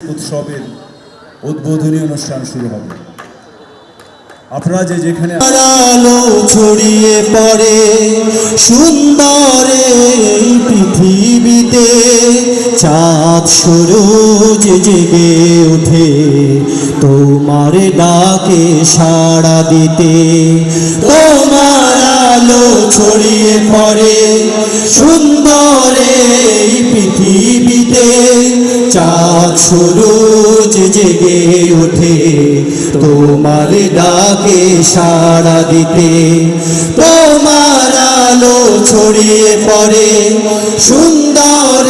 উৎসবের উদ্বোধনী অনুষ্ঠান শুরু হবে। আপনারা যে যেখানে আলো ছড়িয়ে পড়ে সুন্দর পৃথিবীতে। চাঁদ সরোজ জেগে ওঠে তোমার ডাকে সাড়া দিতে। তোমার আলো ছড়িয়ে পড়ে সুন্দর এই পৃথিবীতে চাঁদ সরোজ জেগে ওঠে, তোমার ডাকে সাড়া দিতে। তোমার আলো ছড়িয়ে পড়ে সুন্দর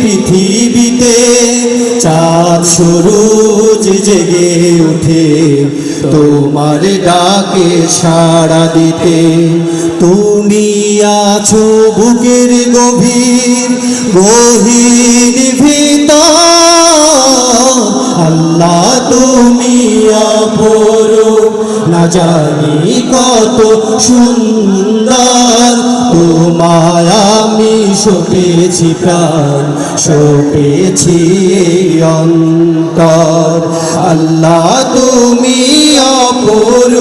পৃথিবীতে। চাঁদ সরোজ জেগে ওঠে, তোমার ডাকে সাড়া দিতে। তুমি আছো বুকের গভীর, গহীন না জানি কত সুন্দর। তোমায় আমি সপেছি প্রাণ, সপেছি অন্তর। আল্লাহ, তুমি অপর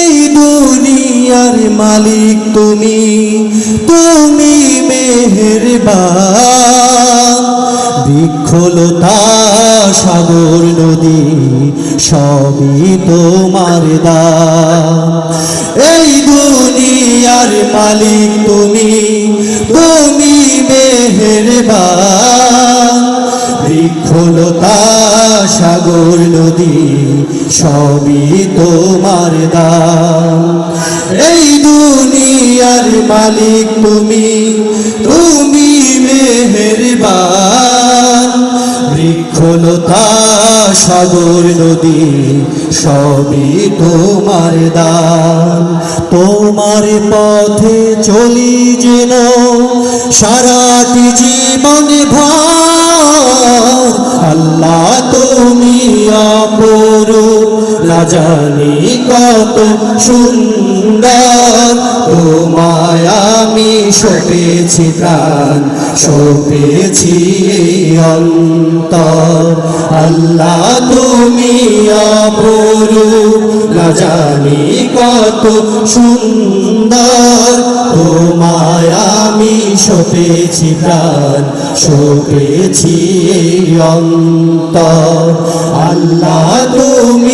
এই দুনিয়ার মালিক তুমি তুমি মেহেরবান। বৃক্ষলতা সাগর নদী, সবই তোমার দান এই দুনিয়ার মালিক তুমি তুমি মেহেরবান। বৃক্ষলতা সাগর নদী, সবই তোমার দান এই দুনিয়ার মালিক তুমি তুমি মেহেরবান। বৃক্ষলতা সাগর নদী, সবই তোমার দান। তোমার পথে চলি যেন, সারাটি জীবন ভর। আল্লাহ তুমি অপর না জানি কত সুন্দর। তোমায় আমি সপেছি প্রাণ, সপেছি এই অন্তর। আল্লাহ, তুমি অপর না জানি কত সুন্দর। তোমায় আমি সপেছি প্রাণ, সপেছি এই অন্তর। আল্লাহ, তুমি